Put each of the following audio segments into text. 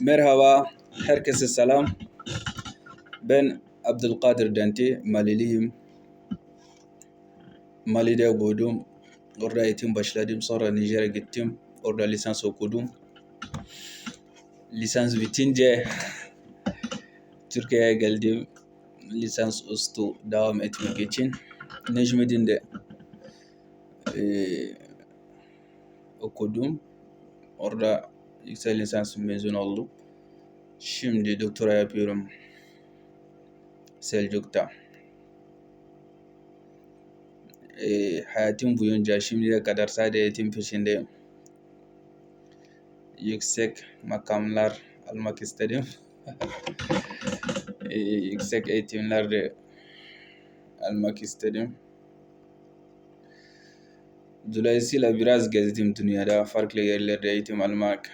Merhaba, herkese selam. Ben Abdülkadir Denti, Maliliyim. Mali'de doğdum. Orada eğitim başladım. Sonra Nijer'e gittim. Orada lisans okudum. Lisans bitince Türkiye'ye geldim. Lisans üstü devam etmek için. Necmettin'de eee okudum. Orada yüksek lisans mezun oldum. Şimdi doktora yapıyorum Selçuk'ta. Eee hayatım boyunca şimdiye kadar sadece eğitim peşindeyim. Yüksek makamlar almak istedim. Eee, yüksek eğitimler almak istedim. Dolayısıyla biraz gezdim dünyada, farklı yerlerde eğitim almak,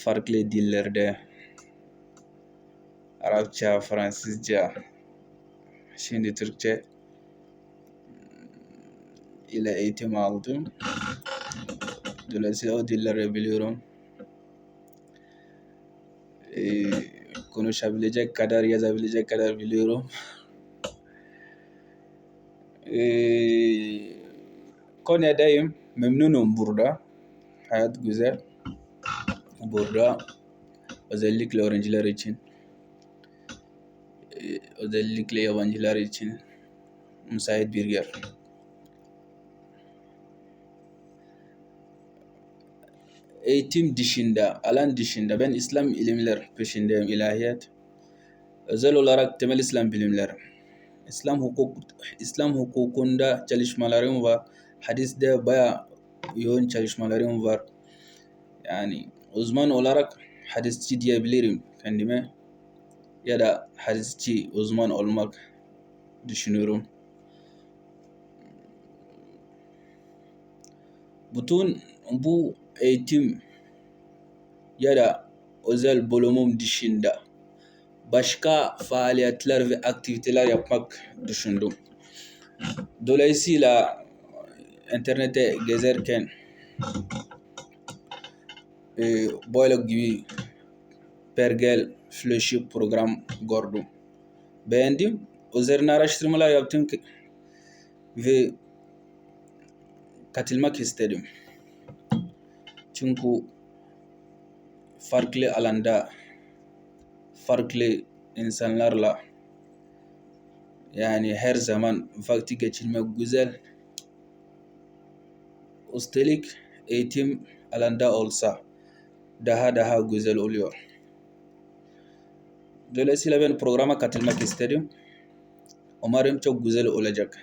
farklı dillerde, Arapça, Fransızca, şimdi Türkçe ile eğitim aldım. Dolayısıyla o dilleri biliyorum. Eee, konuşabilecek kadar, yazabilecek kadar biliyorum. Eee, Konya'dayım. Memnunum burada. Hayat güzel. Burada özellikle öğrenciler için, eee, özellikle yabancılar için müsait bir yer. Eğitim dışında, alan dışında ben İslam ilimler peşindeyim, ilahiyat. Özel olarak temel İslam bilimleri. İslam hukuk, İslam hukukunda çalışmalarım var. Hadiste bayağı yoğun çalışmalarım var. Yani uzman olarak hadisçi diyebilirim kendime. Ya da hadisçi uzman olmak düşünüyorum. Bütün bu eğitim ya da özel bölümüm dışında başka faaliyetler ve aktiviteler yapmak düşündüm. Dolayısıyla internette gezerken e, böyle gibi pergel fellowship program gördüm. Beğendim. Üzerine araştırmalar yaptım ki- ve katılmak istedim. Çünkü farklı alanda farklı insanlarla yani her zaman vakti geçirmek güzel. Üstelik eğitim alanda olsa daha daha güzel oluyor. Dolayısıyla ben programa katılmak istedim. Umarım çok güzel olacak.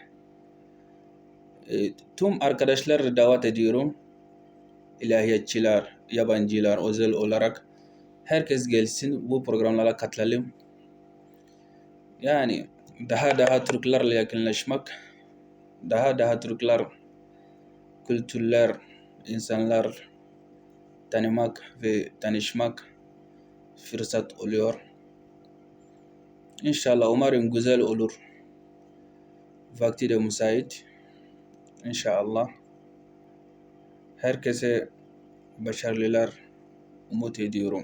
E, tüm arkadaşlar davet ediyorum. İlahiyatçılar, yabancılar özel olarak herkes gelsin bu programlara katılalım. Yani daha daha Türklerle yakınlaşmak, daha daha Türkler, kültürler, insanlar tanımak ve tanışmak fırsat oluyor. İnşallah umarım güzel olur. Vakti de müsait. İnşallah. Herkese başarılar umut ediyorum.